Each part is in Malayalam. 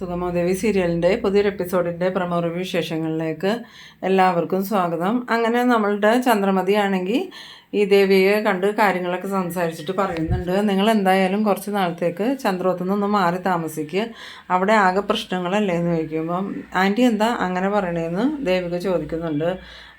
സുഗമോദേവി സീരിയലിന്റെ പുതിയൊരു എപ്പിസോഡിന്റെ പ്രമോ റിവ്യൂ വിശേഷങ്ങളിലേക്ക് എല്ലാവർക്കും സ്വാഗതം. അങ്ങനെ നമ്മളുടെ ചന്ദ്രമതി ആണെങ്കിൽ ഈ ദേവിയെ കണ്ട് കാര്യങ്ങളൊക്കെ സംസാരിച്ചിട്ട് പറയുന്നുണ്ട്. നിങ്ങൾ എന്തായാലും കുറച്ച് നാളത്തേക്ക് ചന്ദ്രോത്തു നിന്ന് മാറി താമസിക്കുക അവിടെ ആകെ പ്രശ്നങ്ങളല്ലേ എന്ന് ചോദിക്കുമ്പം ആന്റി എന്താ അങ്ങനെ പറയണേന്ന് ദേവിക ചോദിക്കുന്നുണ്ട്.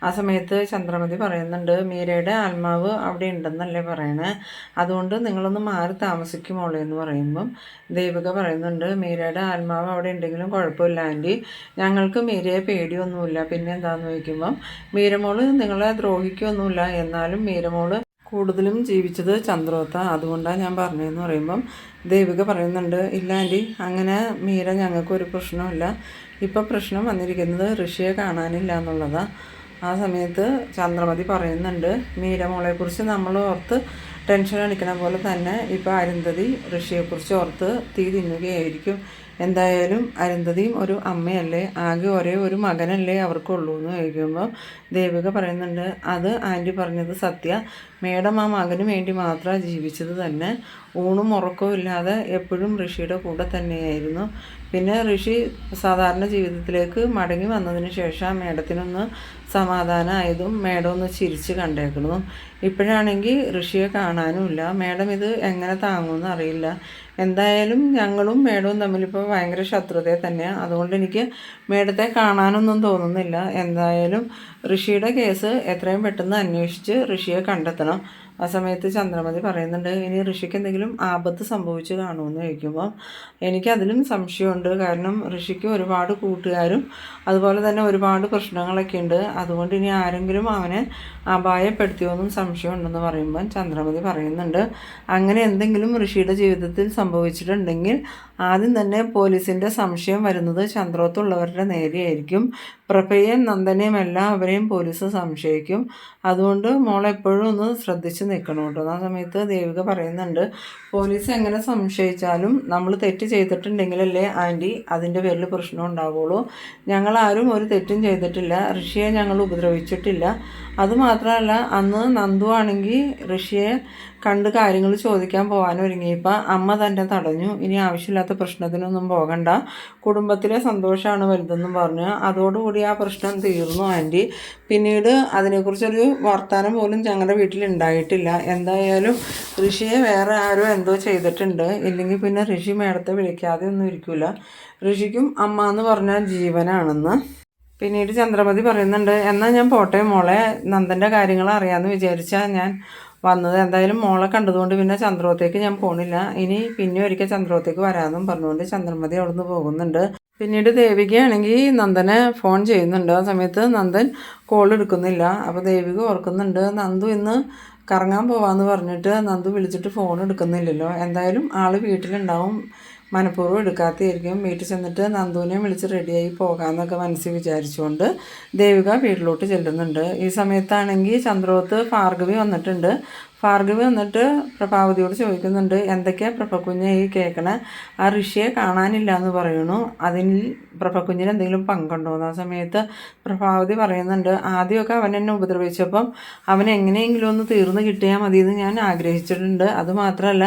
ആ സമയത്ത് ചന്ദ്രമതി പറയുന്നുണ്ട് മീരയുടെ ആത്മാവ് അവിടെ ഉണ്ടെന്നല്ലേ പറയണേ. അതുകൊണ്ട് നിങ്ങളൊന്ന് മാറി താമസിക്കുമോളെ എന്ന് പറയുമ്പം ദേവിക പറയുന്നുണ്ട് മീരയുടെ ആത്മാവ് അവിടെ ഉണ്ടെങ്കിലും കുഴപ്പമില്ല ആന്റി ഞങ്ങൾക്ക് മീരയെ പേടിയൊന്നുമില്ല. പിന്നെ എന്താണെന്ന് ചോദിക്കുമ്പം മീരമോൾ നിങ്ങളെ ദ്രോഹിക്കൊന്നുമില്ല. എന്നാലും മീരമോൾ കൂടുതലും ജീവിച്ചത് ചന്ദ്രോത്ത. അതുകൊണ്ടാണ് ഞാൻ പറഞ്ഞതെന്ന് പറയുമ്പം ദേവിക പറയുന്നുണ്ട് ഇല്ല ആന്റി അങ്ങനെ മീര ഞങ്ങൾക്കൊരു പ്രശ്നമില്ല ഇപ്പോൾ പ്രശ്നം വന്നിരിക്കുന്നത് ഋഷിയെ കാണാനില്ല എന്നുള്ളതാണ് ആ സമയത്ത് ചന്ദ്രമതി പറയുന്നുണ്ട് മീരമോളെക്കുറിച്ച് നമ്മൾ ഓർത്ത് ടെൻഷൻ അടിക്കണ പോലെ തന്നെ ഇപ്പോൾ അരുന്ധതി ഋഷിയെക്കുറിച്ച് ഓർത്ത് തീ തിന്നുകയായിരിക്കും. എന്തായാലും അരുന്ധതിയും ഒരു അമ്മയല്ലേ ആകെ ഒരേ ഒരു മകനല്ലേ അവർക്കുള്ളൂ എന്ന് ചോദിക്കുമ്പോൾ ദേവിക പറയുന്നുണ്ട് അത് ആന്റി പറഞ്ഞത് സത്യ. മേഡം ആ മകനു വേണ്ടി മാത്രമാണ് ജീവിച്ചത് തന്നെ ഊണും ഉറക്കവും ഇല്ലാതെ എപ്പോഴും ഋഷിയുടെ കൂടെ തന്നെയായിരുന്നു. പിന്നെ ഋഷി സാധാരണ ജീവിതത്തിലേക്ക് മടങ്ങി വന്നതിന് ശേഷം മേഡത്തിനൊന്ന് സമാധാനമായതും മേഡം ഒന്ന് ചിരിച്ച് കണ്ടേക്കുന്നതും ഇപ്പോഴാണെങ്കിൽ ഋഷിയെ കാണാനുമില്ല. മേഡം ഇത് എങ്ങനെ താങ്ങുമെന്ന് അറിയില്ല. എന്തായാലും ഞങ്ങളും മേഡവും തമ്മിലിപ്പോൾ ഭയങ്കര ശത്രുതയെ തന്നെയാണ് അതുകൊണ്ട് എനിക്ക് മേഡത്തെ കാണാനൊന്നും തോന്നുന്നില്ല. എന്തായാലും ഋഷിയുടെ കേസ് എത്രയും പെട്ടെന്ന് അന്വേഷിച്ച് ഋഷിയെ കണ്ടെത്തണം. ആ സമയത്ത് ചന്ദ്രമതി പറയുന്നുണ്ട് ഇനി ഋഷിക്ക് എന്തെങ്കിലും ആപത്ത് സംഭവിച്ചു കാണുമെന്ന് ചോദിക്കുമ്പോൾ എനിക്കതിലും സംശയമുണ്ട്. കാരണം ഋഷിക്ക് ഒരുപാട് കൂട്ടുകാരും അതുപോലെ തന്നെ ഒരുപാട് പ്രശ്നങ്ങളൊക്കെ ഉണ്ട്. അതുകൊണ്ട് ഇനി ആരെങ്കിലും അവനെ അപായപ്പെടുത്തിയോന്നും സംശയമുണ്ടെന്ന് പറയുമ്പോൾ ചന്ദ്രമതി പറയുന്നുണ്ട് അങ്ങനെ എന്തെങ്കിലും ഋഷിയുടെ ജീവിതത്തിൽ സംഭവിച്ചിട്ടുണ്ടെങ്കിൽ ആദ്യം തന്നെ പോലീസിന്റെ സംശയം വരുന്നത് ചന്ദ്രോത്തുള്ളവരുടെ നേരെയായിരിക്കും. പ്രഭയെയും നന്ദനെയും എല്ലാവരെയും പോലീസ് സംശയിക്കും. അതുകൊണ്ട് മോളെപ്പോഴും ഒന്ന് ശ്രദ്ധിച്ച് നിൽക്കണം കേട്ടോ. ആ സമയത്ത് ദേവിക പറയുന്നുണ്ട് പോലീസ് എങ്ങനെ സംശയിച്ചാലും നമ്മൾ തെറ്റ് ചെയ്തിട്ടുണ്ടെങ്കിലല്ലേ ആന്റി അതിന്റെ പേരിൽ പ്രശ്നം ഉണ്ടാവുള്ളൂ. ഞങ്ങളാരും ഒരു തെറ്റും ചെയ്തിട്ടില്ല. ഋഷിയെ ഞങ്ങൾ ഉപദ്രവിച്ചിട്ടില്ല. അതുമാത്രമല്ല അന്ന് നന്ദു ആണെങ്കിൽ ഋഷിയെ കണ്ട് കാര്യങ്ങൾ ചോദിക്കാൻ പോകാൻ ഒരുങ്ങിയപ്പോൾ അമ്മ തന്നെ തടഞ്ഞു. ഇനി ആവശ്യമില്ലാത്ത പ്രശ്നത്തിനൊന്നും പോകണ്ട. കുടുംബത്തിലെ സന്തോഷമാണ് വലുതെന്നും പറഞ്ഞു. അതോടുകൂടി ആ പ്രശ്നം തീർന്നു ആന്റി പിന്നീട് അതിനെക്കുറിച്ചൊരു വർത്തമാനം പോലും ഞങ്ങളുടെ വീട്ടിൽ ഉണ്ടായിട്ടില്ല എന്തായാലും ഋഷിയെ വേറെ ആരോ എന്തോ ചെയ്തിട്ടുണ്ട്. ഇല്ലെങ്കിൽ പിന്നെ ഋഷി മേടത്തെ വിളിക്കാതെ ഒന്നും ഇരിക്കില്ല ഋഷിക്കും അമ്മ എന്ന് പറഞ്ഞാൽ ജീവനാണെന്ന്. പിന്നീട് ചന്ദ്രമതി പറയുന്നുണ്ട് എന്നാൽ ഞാൻ പോട്ടെ മോളെ. നന്ദന്റെ കാര്യങ്ങൾ അറിയാമെന്ന് വിചാരിച്ചാൽ ഞാൻ വന്നത് എന്തായാലും മോളെ കണ്ടതുകൊണ്ട് പിന്നെ ചന്ദ്രോത്തേക്ക് ഞാൻ പോണില്ല. ഇനി പിന്നെ ഒരിക്കൽ ചന്ദ്രോത്തേക്ക് വരാമെന്നും പറഞ്ഞുകൊണ്ട് ചന്ദ്രമതി അവിടുന്ന് പോകുന്നുണ്ട്. പിന്നീട് ദേവികയാണെങ്കിൽ നന്ദനെ ഫോൺ ചെയ്യുന്നുണ്ട്. ആ സമയത്ത് നന്ദൻ കോൾ എടുക്കുന്നില്ല. അപ്പോൾ ദേവിക ഓർക്കുന്നുണ്ട് നന്ദു ഇന്ന് കറങ്ങാൻ പോവാന്ന് പറഞ്ഞിട്ട് നന്ദു വിളിച്ചിട്ട് ഫോൺ എടുക്കുന്നില്ലല്ലോ. എന്തായാലും ആൾ വീട്ടിലുണ്ടാവും. മനഃപൂർവം എടുക്കാത്തതായിരിക്കും. വീട്ടിൽ ചെന്നിട്ട് നന്ദുവിനെ വിളിച്ച് റെഡിയായി പോകാമെന്നൊക്കെ മനസ്സിൽ വിചാരിച്ചുകൊണ്ട് ദേവിക വീട്ടിലോട്ട് ചെല്ലുന്നുണ്ട്. ഈ സമയത്താണെങ്കിൽ ചന്ദ്രോത്ത് ഭാർഗവി വന്നിട്ടുണ്ട്. ഭാർഗവി എന്നിട്ട് പ്രഭാവതിയോട് ചോദിക്കുന്നുണ്ട് എന്തൊക്കെയാണ് പ്രഭക്കുഞ്ഞ് ഈ കേൾക്കണേ ആ ഋഷിയെ കാണാനില്ല എന്ന് പറയുന്നു. അതിൽ പ്രഭക്കുഞ്ഞിന് എന്തെങ്കിലും പങ്കുണ്ടോ? എന്ന് ആ സമയത്ത് പ്രഭാവതി പറയുന്നുണ്ട് ആദ്യമൊക്കെ അവൻ എന്നെ ഉപദ്രവിച്ചപ്പം അവൻ എങ്ങനെയെങ്കിലും ഒന്ന് തീർന്നു കിട്ടിയാൽ മതി എന്ന് ഞാൻ ആഗ്രഹിച്ചിട്ടുണ്ട്. അതുമാത്രമല്ല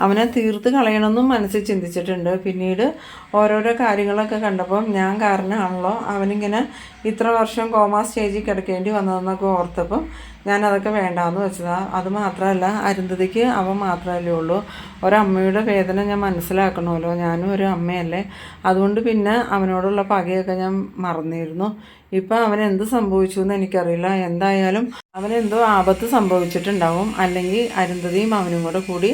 അവനെ തീർത്ത് കളയണമെന്നും മനസ്സിൽ ചിന്തിച്ചിട്ടുണ്ട്. പിന്നീട് ഓരോരോ കാര്യങ്ങളൊക്കെ കണ്ടപ്പം ഞാൻ കാരണമാണല്ലോ അവനിങ്ങനെ ഇത്ര വർഷം കോമാ സ്റ്റേജിൽ കിടക്കേണ്ടി വന്നതെന്നൊക്കെ ഓർത്തപ്പം ഞാൻ അതൊക്കെ വേണ്ടാന്ന് വെച്ചതാ. അത് മാത്രമല്ല അരുന്ധതിക്ക് അവ മാത്രമല്ലേ ഉള്ളൂ. ഒരമ്മയുടെ വേദന ഞാൻ മനസ്സിലാക്കണമല്ലോ. ഞാനും ഒരു അമ്മയല്ലേ. അതുകൊണ്ട് പിന്നെ അവനോടുള്ള പകയൊക്കെ ഞാൻ മറന്നിരുന്നു. ഇപ്പം അവൻ എന്ത് സംഭവിച്ചു എന്ന് എനിക്കറിയില്ല. എന്തായാലും അവനെന്തോ ആപത്ത് സംഭവിച്ചിട്ടുണ്ടാവും. അല്ലെങ്കിൽ അരുന്ധതിയും അവനും കൂടെ കൂടി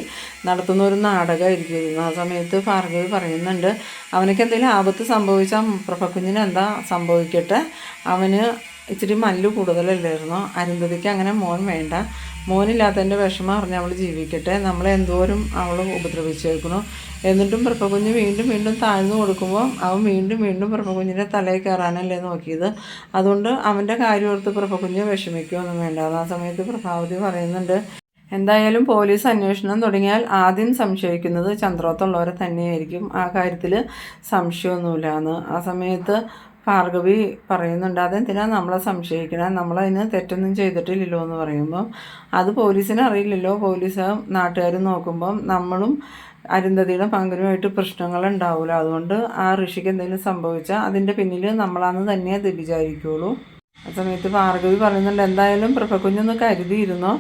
നടത്തുന്ന ഒരു നാടകമായിരിക്കും. ആ സമയത്ത് ഭാർഗവി പറയുന്നുണ്ട് അവനക്ക് എന്തെങ്കിലും ആപത്ത് സംഭവിച്ചാൽ പ്രഭക്കുഞ്ഞിന് എന്താ സംഭവിക്കട്ടെ? അവന് ഇച്ചിരി മല്ലു കൂടുതലല്ലായിരുന്നു. അരുന്ധതിക്ക് അങ്ങനെ മോൻ വേണ്ട. മോനില്ലാത്തതിന്റെ വിഷമം അറിഞ്ഞ് അവൾ ജീവിക്കട്ടെ. നമ്മളെ എന്തോരം അവൾ ഉപദ്രവിച്ചേക്കുന്നു. എന്നിട്ടും പ്രപ്പകുഞ്ഞ് വീണ്ടും വീണ്ടും താഴ്ന്നു കൊടുക്കുമ്പോൾ അവൻ വീണ്ടും വീണ്ടും പ്രപ്പകുഞ്ഞിന്റെ തലയിൽ കയറാനല്ലേ നോക്കിയത്. അതുകൊണ്ട് അവന്റെ കാര്യം ഓർത്ത് പ്രപ്പകുഞ്ഞ് വിഷമിക്കുകയൊന്നും വേണ്ട ആ സമയത്ത് പ്രഭാവതി പറയുന്നുണ്ട് എന്തായാലും പോലീസ് അന്വേഷണം തുടങ്ങിയാൽ ആദ്യം സംശയിക്കുന്നത് ചന്ദ്രോത്തുള്ളവരെ തന്നെയായിരിക്കും. ആ കാര്യത്തിൽ സംശയമൊന്നുമില്ല എന്ന് ആ സമയത്ത് ഭാർഗവി പറയുന്നുണ്ട്. അതെന്തിനാ നമ്മളെ സംശയിക്കണം? നമ്മളതിന് തെറ്റൊന്നും ചെയ്തിട്ടില്ലല്ലോ എന്ന് പറയുമ്പം അത് പോലീസിന് അറിയില്ലല്ലോ. പോലീസ് നാട്ടുകാരും നോക്കുമ്പം നമ്മളും അരുന്ധതിയുടെ പങ്കുമായിട്ട് പ്രശ്നങ്ങൾ ഉണ്ടാവില്ല അതുകൊണ്ട് ആ ഋഷിക്ക് എന്തെങ്കിലും സംഭവിച്ചാൽ അതിന്റെ പിന്നിൽ നമ്മളാന്ന് തന്നെ അത് വിചാരിക്കുള്ളൂ ആ സമയത്ത് ഭാർഗവി പറയുന്നുണ്ട് എന്തായാലും പ്രഭക്കുഞ്ഞൊന്ന് കരുതിയിരുന്നോ?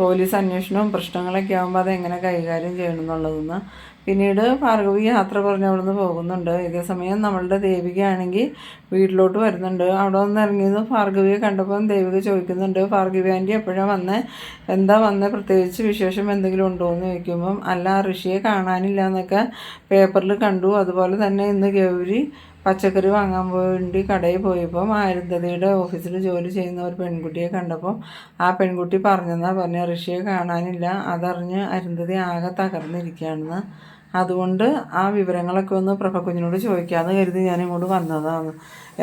പോലീസ് അന്വേഷണവും പ്രശ്നങ്ങളൊക്കെ ആകുമ്പോൾ അതെങ്ങനെ കൈകാര്യം ചെയ്യണം എന്നുള്ളതെന്ന് പിന്നീട് ഭാർഗവി യാത്ര പറഞ്ഞ് അവിടെ നിന്ന് പോകുന്നുണ്ട്. ഇതേ സമയം നമ്മളുടെ ദേവികയാണെങ്കിൽ വീട്ടിലോട്ട് വരുന്നുണ്ട്. അവിടെ വന്ന് ഇറങ്ങിയത് ഭാർഗവിയെ കണ്ടപ്പം ദേവിക ചോദിക്കുന്നുണ്ട് ഭാർഗവി ആന്റി എപ്പോഴാണ് വന്നേ? എന്താ വന്നേ? പ്രത്യേകിച്ച് വിശേഷം എന്തെങ്കിലും ഉണ്ടോ? എന്ന് ചോദിക്കുമ്പം അല്ല ഋഷിയെ കാണാനില്ല എന്നൊക്കെ പേപ്പറിൽ കണ്ടു. അതുപോലെ തന്നെ ഇന്ന് ഗൗരി പച്ചക്കറി വാങ്ങാൻ വേണ്ടി കടയിൽ പോയപ്പം ആരുന്ധതയുടെ ഓഫീസിൽ ജോലി ചെയ്യുന്ന ഒരു പെൺകുട്ടിയെ കണ്ടപ്പോൾ ആ പെൺകുട്ടി പറഞ്ഞെന്നാ പറഞ്ഞ. ഋഷിയെ കാണാനില്ല. അതറിഞ്ഞ് അരുന്ധതി ആകെ തകർന്നിരിക്കുകയാണെന്ന്. അതുകൊണ്ട് ആ വിവരങ്ങളൊക്കെ ഒന്ന് പ്രഭക്കുഞ്ഞിനോട് ചോദിക്കാമെന്ന് കരുതി ഞാൻ ഇങ്ങോട്ട് വന്നതാണ്.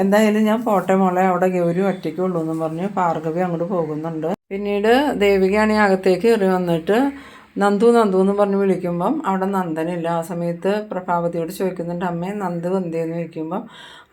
എന്തായാലും ഞാൻ പോട്ടെ മോളെ അവിടെ ഗൗരി ഒറ്റയ്ക്കുള്ളൂ എന്നും പറഞ്ഞ് ഭാർഗവി അങ്ങോട്ട് പോകുന്നുണ്ട്. പിന്നീട് ദേവികയാണ് ഈ അകത്തേക്ക് കയറി വന്നിട്ട് നന്ദു നന്ദു എന്ന് പറഞ്ഞ് വിളിക്കുമ്പം അവിടെ നന്ദനില്ല. ആ സമയത്ത് പ്രഭാവതിയോട് ചോദിക്കുന്നുണ്ട് അമ്മേ നന്ദു എന്തേന്ന് ചോദിക്കുമ്പം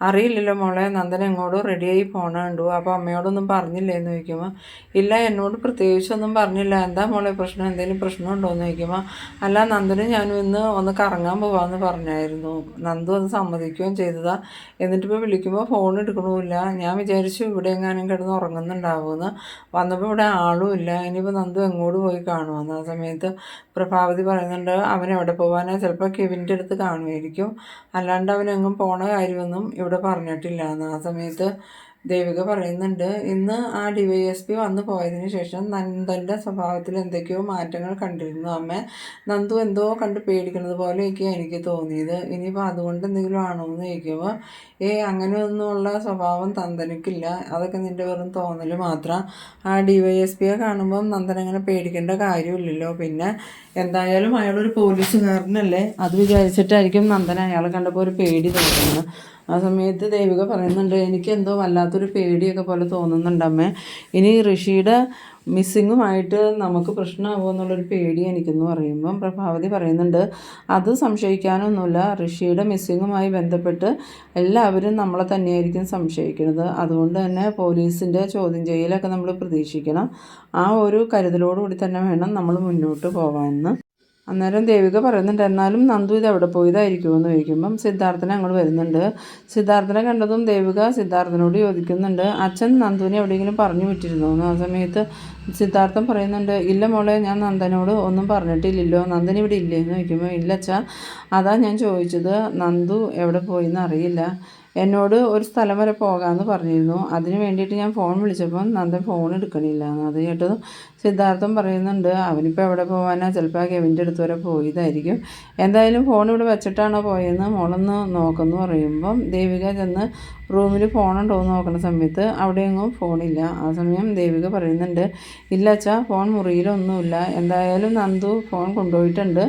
അറിയില്ലല്ലോ മോളെ നന്ദൻ എങ്ങോട്ടും റെഡിയായി പോണ കണ്ടു. അപ്പോൾ അമ്മയോടൊന്നും പറഞ്ഞില്ലേ എന്ന് ചോദിക്കുമ്പോൾ ഇല്ല എന്നോട് പ്രത്യേകിച്ചൊന്നും പറഞ്ഞില്ല. എന്താ മോളെ പ്രശ്നം? എന്തെങ്കിലും പ്രശ്നമുണ്ടോ എന്ന് ചോദിക്കുമ്പോൾ അല്ല നന്ദനും ഞാനും ഇന്ന് ഒന്ന് കറങ്ങാൻ പോവാമെന്ന് പറഞ്ഞായിരുന്നു. നന്ദു അത് സമ്മതിക്കുകയും ചെയ്തതാ. എന്നിട്ടിപ്പോൾ വിളിക്കുമ്പോൾ ഫോൺ എടുക്കണമില്ല ഞാൻ വിചാരിച്ചു ഇവിടെ എങ്ങാനും കിടന്ന് ഉറങ്ങുന്നുണ്ടാവുമെന്ന്. വന്നപ്പോൾ ഇവിടെ ആളും ഇല്ല. ഇനിയിപ്പോൾ നന്ദു എങ്ങോട്ട് പോയി കാണുമെന്ന് ആ സമയത്ത് പ്രഭാവതി പറയുന്നുണ്ട് അവൻ എവിടെ പോകാനാ ചിലപ്പോൾ കെവിന്റെ അടുത്ത് കാണുമായിരിക്കും അല്ലാണ്ട് അവനെങ്ങും പോണ കാര്യമൊന്നും ഇവിടെ പറഞ്ഞിട്ടില്ല. എന്ന് ആ സമയത്ത് ദേവിക പറയുന്നുണ്ട് ഇന്ന് ആ ഡി വൈ എസ് പി വന്നു പോയതിന് ശേഷം നന്ദന്റെ സ്വഭാവത്തിൽ എന്തൊക്കെയോ മാറ്റങ്ങൾ കണ്ടിരുന്നു അമ്മ. നന്ദു എന്തോ കണ്ട് പേടിക്കുന്നത് പോലെയൊക്കെ എനിക്ക് തോന്നിയത്. ഇനിയിപ്പോൾ അതുകൊണ്ട് എന്തെങ്കിലും ആണോ എന്ന് ചോദിക്കുമ്പോൾ ഏ അങ്ങനെയൊന്നുമുള്ള സ്വഭാവം നന്ദനക്കില്ല. അതൊക്കെ നിന്റെ വെറും തോന്നൽ മാത്രം. ആ ഡി വൈ എസ് പിയെ കാണുമ്പം നന്ദൻ അങ്ങനെ പേടിക്കേണ്ട കാര്യമില്ലല്ലോ. പിന്നെ എന്തായാലും അയാളൊരു പോലീസുകാരനല്ലേ? അത് വിചാരിച്ചിട്ടായിരിക്കും നന്ദൻ അയാളെ കണ്ടപ്പോൾ ഒരു പേടി തോന്നുന്നത്. ആ സമയത്ത് ദേവിക പറയുന്നുണ്ട് എനിക്ക് എന്തോ വല്ലാത്തൊരു പേടിയൊക്കെ പോലെ തോന്നുന്നുണ്ട് അമ്മേ. ഇനി ഋഷിയുടെ മിസ്സിങ്ങുമായിട്ട് നമുക്ക് പ്രശ്നമാകുമോ എന്നുള്ളൊരു പേടി എനിക്കെന്ന് പറയുമ്പം പ്രഭാവതി പറയുന്നുണ്ട് അത് സംശയിക്കാനൊന്നുമില്ല. ഋഷിയുടെ മിസ്സിങ്ങുമായി ബന്ധപ്പെട്ട് എല്ലാവരും നമ്മളെ തന്നെയായിരിക്കും സംശയിക്കുന്നത്. അതുകൊണ്ട് തന്നെ പോലീസിന്റെ ചോദ്യം ചെയ്യലൊക്കെ നമ്മൾ പ്രതീക്ഷിക്കണം. ആ ഒരു കരുതലോടുകൂടി തന്നെ വേണം നമ്മൾ മുന്നോട്ട് പോകാമെന്ന് അന്നേരം ദേവിക പറയുന്നുണ്ട് എന്നാലും നന്ദു ഇത് എവിടെ പോയതായിരിക്കുമെന്ന് ചോദിക്കുമ്പം സിദ്ധാർത്ഥന അങ്ങോട്ട് വരുന്നുണ്ട്. സിദ്ധാർത്ഥനെ കണ്ടതും ദേവിക സിദ്ധാർത്ഥനോട് ചോദിക്കുന്നുണ്ട് അച്ഛൻ നന്ദുവിനെ എവിടെയെങ്കിലും പറഞ്ഞു വിട്ടിരുന്നു? എന്ന് ആ സമയത്ത് സിദ്ധാർത്ഥൻ പറയുന്നുണ്ട് ഇല്ല മോളെ ഞാൻ നന്ദനോട് ഒന്നും പറഞ്ഞിട്ടില്ലല്ലോ. നന്ദൻ ഇവിടെ ഇല്ലേ? എന്ന് ചോദിക്കുമ്പോൾ ഇല്ല അച്ഛാ അതാ ഞാൻ ചോദിച്ചത്. നന്ദു എവിടെ പോയി അറിയില്ല. എന്നോട് ഒരു സ്ഥലം വരെ പോകാമെന്ന് പറഞ്ഞിരുന്നു. അതിന് വേണ്ടിയിട്ട് ഞാൻ ഫോൺ വിളിച്ചപ്പം നന്ദൻ ഫോൺ എടുക്കണില്ല. എന്ന് അത് കേട്ടതും സിദ്ധാർത്ഥം പറയുന്നുണ്ട് അവനിപ്പോൾ എവിടെ പോകാനാ ചിലപ്പോൾ കെവിന്റെ അടുത്ത് വരെ പോയതായിരിക്കും. എന്തായാലും ഫോൺ ഇവിടെ വെച്ചിട്ടാണോ പോയതെന്ന് മോളൊന്ന് നോക്കുമെന്ന് പറയുമ്പം ദേവിക ചെന്ന് റൂമിൽ ഫോണുണ്ടോ എന്ന് നോക്കുന്ന സമയത്ത് അവിടെയെങ്ങും ഫോണില്ല. ആ സമയം ദേവിക പറയുന്നുണ്ട് ഇല്ല അച്ഛാ ഫോൺ മുറിയിലൊന്നുമില്ല. എന്തായാലും നന്ദു ഫോൺ കൊണ്ടുപോയിട്ടുണ്ട്.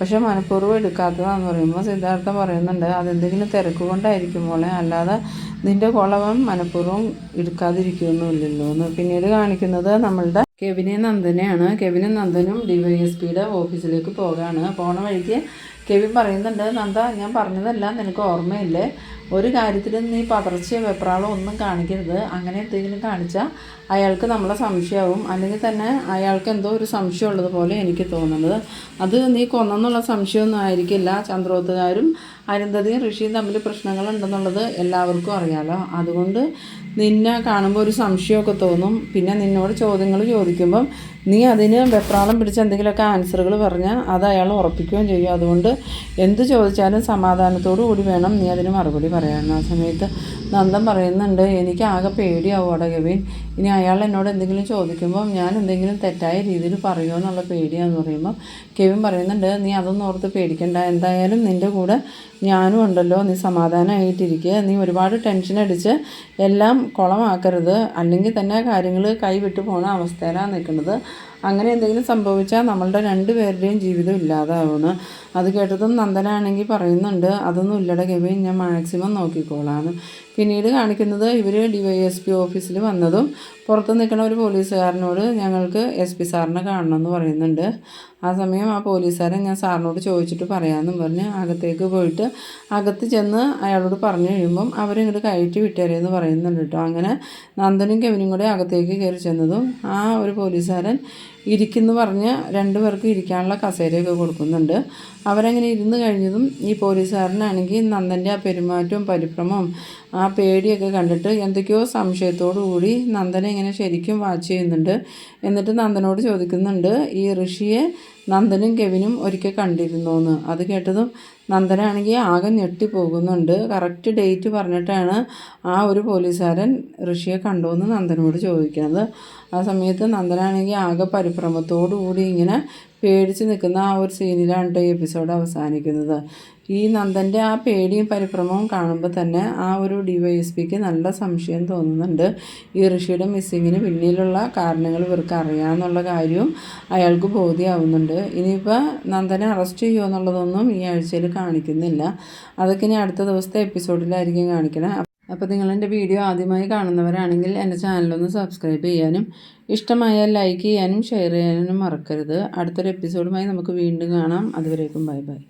പക്ഷെ മനഃപൂർവം എടുക്കാത്തതാന്ന് പറയുമ്പോൾ സിദ്ധാർത്ഥ പറയുന്നുണ്ട് അതെന്തെങ്കിലും തിരക്ക് കൊണ്ടായിരിക്കും മോളെ അല്ലാതെ നിന്റെ കുളവൻ മനഃപൂർവം എടുക്കാതിരിക്കുകയൊന്നുമില്ലല്ലോ എന്ന് പിന്നീട് കാണിക്കുന്നത് നമ്മളുടെ കെവിനെ നന്ദനെയാണ്. കെവിനും നന്ദനും ഡി വൈ എസ് പിയുടെ ഓഫീസിലേക്ക് പോകാണ്. പോണ വഴിക്ക് കെവിൻ പറയുന്നുണ്ട് നന്ദ ഞാൻ പറഞ്ഞതല്ല നിനക്ക് ഓർമ്മയില്ലേ? ഒരു കാര്യത്തിലും നീ പതർച്ചയോ വെപ്രാളോ ഒന്നും കാണിക്കരുത്. അങ്ങനെ എന്തെങ്കിലും കാണിച്ചാൽ അയാൾക്ക് നമ്മളെ സംശയമാവും. അല്ലെങ്കിൽ തന്നെ അയാൾക്ക് എന്തോ ഒരു സംശയം ഉള്ളതുപോലെ എനിക്ക് തോന്നുന്നത്. അത് നീ കൊന്നെന്നുള്ള സംശയമൊന്നും ആയിരിക്കില്ല. ചന്ദ്രോത്തുകാരും അരുന്ധതിയും ഋഷിയും തമ്മിൽ പ്രശ്നങ്ങളുണ്ടെന്നുള്ളത് എല്ലാവർക്കും അറിയാലോ. അതുകൊണ്ട് നിന്നെ കാണുമ്പോൾ ഒരു സംശയമൊക്കെ തോന്നും. പിന്നെ നിന്നോട് ചോദ്യങ്ങൾ ചോദിക്കുമ്പം നീ അതിന് വെപ്രാളം പിടിച്ച് എന്തെങ്കിലുമൊക്കെ ആൻസറുകൾ പറഞ്ഞാൽ അത് അയാൾ ഉറപ്പിക്കുകയും ചെയ്യും. അതുകൊണ്ട് എന്ത് ചോദിച്ചാലും സമാധാനത്തോടു കൂടി വേണം നീ അതിന് മറുപടി പറയാൻ. ആ സമയത്ത് നന്ദൻ പറയുന്നുണ്ട് എനിക്ക് ആകെ പേടിയാവും അടകവിൻ കെവിൻ ഇനി അയാൾ എന്നോട് എന്തെങ്കിലും ചോദിക്കുമ്പോൾ ഞാൻ എന്തെങ്കിലും തെറ്റായ രീതിയിൽ പറയുമോ എന്നുള്ള പേടിയാന്ന് പറയുമ്പോൾ കെവിൻ പറയുന്നുണ്ട് നീ അതൊന്നും ഓർത്ത് പേടിക്കണ്ട. എന്തായാലും നിന്റെ കൂടെ ഞാനും ഉണ്ടല്ലോ. നീ സമാധാനമായിട്ടിരിക്കുക നീ ഒരുപാട് ടെൻഷൻ അടിച്ച് എല്ലാം കുളമാക്കരുത്. അല്ലെങ്കിൽ തന്നെ കാര്യങ്ങൾ കൈവിട്ട് പോണ അവസ്ഥയിലാണ് നിൽക്കുന്നത്. അങ്ങനെ എന്തെങ്കിലും സംഭവിച്ചാൽ നമ്മളുടെ രണ്ട് പേരുടെയും ജീവിതം ഇല്ലാതാവുന്നു. അത് കേട്ടതും നന്ദനാണെങ്കിൽ പറയുന്നുണ്ട് അതൊന്നും ഇല്ലട കെവിൻ ഞാൻ മാക്സിമം നോക്കിക്കോളാണ് പിന്നീട് കാണിക്കുന്നത് ഇവർ ഡി വൈ എസ് പി ഓഫീസിൽ വന്നതും പുറത്ത് നിൽക്കുന്ന ഒരു പോലീസുകാരനോട് ഞങ്ങൾക്ക് എസ് പി സാറിനെ കാണണമെന്ന് പറയുന്നുണ്ട്. ആ സമയം ആ പോലീസുകാരൻ ഞാൻ സാറിനോട് ചോദിച്ചിട്ട് പറയാമെന്നും പറഞ്ഞ് അകത്തേക്ക് പോയിട്ട് അകത്ത് ചെന്ന് അയാളോട് പറഞ്ഞു കഴിയുമ്പം അവരിങ്ങോട്ട് കയറ്റി വിട്ടേരെന്ന് പറയുന്നുണ്ട് കേട്ടോ. അങ്ങനെ നന്ദനും കെവിനും കൂടെ അകത്തേക്ക് കയറി ചെന്നതും ആ ഒരു പോലീസുകാരൻ ഇരിക്കുന്നു പറഞ്ഞ് രണ്ടു പേർക്ക് ഇരിക്കാനുള്ള കസേരയൊക്കെ കൊടുക്കുന്നുണ്ട്. അവരങ്ങനെ ഇരുന്ന് കഴിഞ്ഞതും ഈ പോലീസുകാരനാണെങ്കിൽ നന്ദന്റെ ആ പെരുമാറ്റവും പരിഭ്രമവും ആ പേടിയൊക്കെ കണ്ടിട്ട് എന്തൊക്കെയോ സംശയത്തോടു കൂടി നന്ദനെ ഇങ്ങനെ ശരിക്കും വാച്ച് ചെയ്യുന്നുണ്ട്. എന്നിട്ട് നന്ദനോട് ചോദിക്കുന്നുണ്ട് ഈ ഋഷിയെ നന്ദനും കെവിനും ഒരിക്കൽ കണ്ടിരുന്നു എന്ന് അത് കേട്ടതും നന്ദനാണെങ്കിൽ ആകെ ഞെട്ടിപ്പോകുന്നുണ്ട് കറക്റ്റ് ഡേറ്റ് പറഞ്ഞിട്ടാണ് ആ ഒരു പോലീസുകാരൻ ഋഷിയെ കണ്ടോന്ന് നന്ദനോട് ചോദിക്കുന്നത്. ആ സമയത്ത് നന്ദനാണെങ്കിൽ ആകെ പരിഭ്രമത്തോടു കൂടി ഇങ്ങനെ പേടിച്ച് നിൽക്കുന്ന ആ ഒരു സീനിലാണ് കേട്ടോ ഈ എപ്പിസോഡ് അവസാനിക്കുന്നത്. ഈ നന്ദന്റെ ആ പേടിയും പരിഭ്രമവും കാണുമ്പോൾ തന്നെ ആ ഒരു ഡി വൈ എസ് പിക്ക് നല്ല സംശയം തോന്നുന്നുണ്ട്. ഈ ഋഷിയുടെ മിസ്സിങ്ങിന് പിന്നിലുള്ള കാരണങ്ങൾ ഇവർക്ക് അറിയാമെന്നുള്ള കാര്യവും അയാൾക്ക് ബോധ്യമാവുന്നുണ്ട് ഇനിയിപ്പോൾ നന്ദനെ അറസ്റ്റ് ചെയ്യുമോ എന്നുള്ളതൊന്നും ഈ ആഴ്ചയിൽ കാണിക്കുന്നില്ല. അതൊക്കെ ഇനി അടുത്ത ദിവസത്തെ എപ്പിസോഡിലായിരിക്കും കാണിക്കണം. അപ്പോൾ നിങ്ങൾ എന്റെ വീഡിയോ ആദ്യമായി കാണുന്നവരാണെങ്കിൽ എന്റെ ചാനലൊന്ന് സബ്സ്ക്രൈബ് ചെയ്യാനും ഇഷ്ടമായാൽ ലൈക്ക് ചെയ്യാനും ഷെയർ ചെയ്യാനും മറക്കരുത്. അടുത്തൊരു എപ്പിസോഡുമായി നമുക്ക് വീണ്ടും കാണാം. അതുവരേക്കും ബൈ ബൈ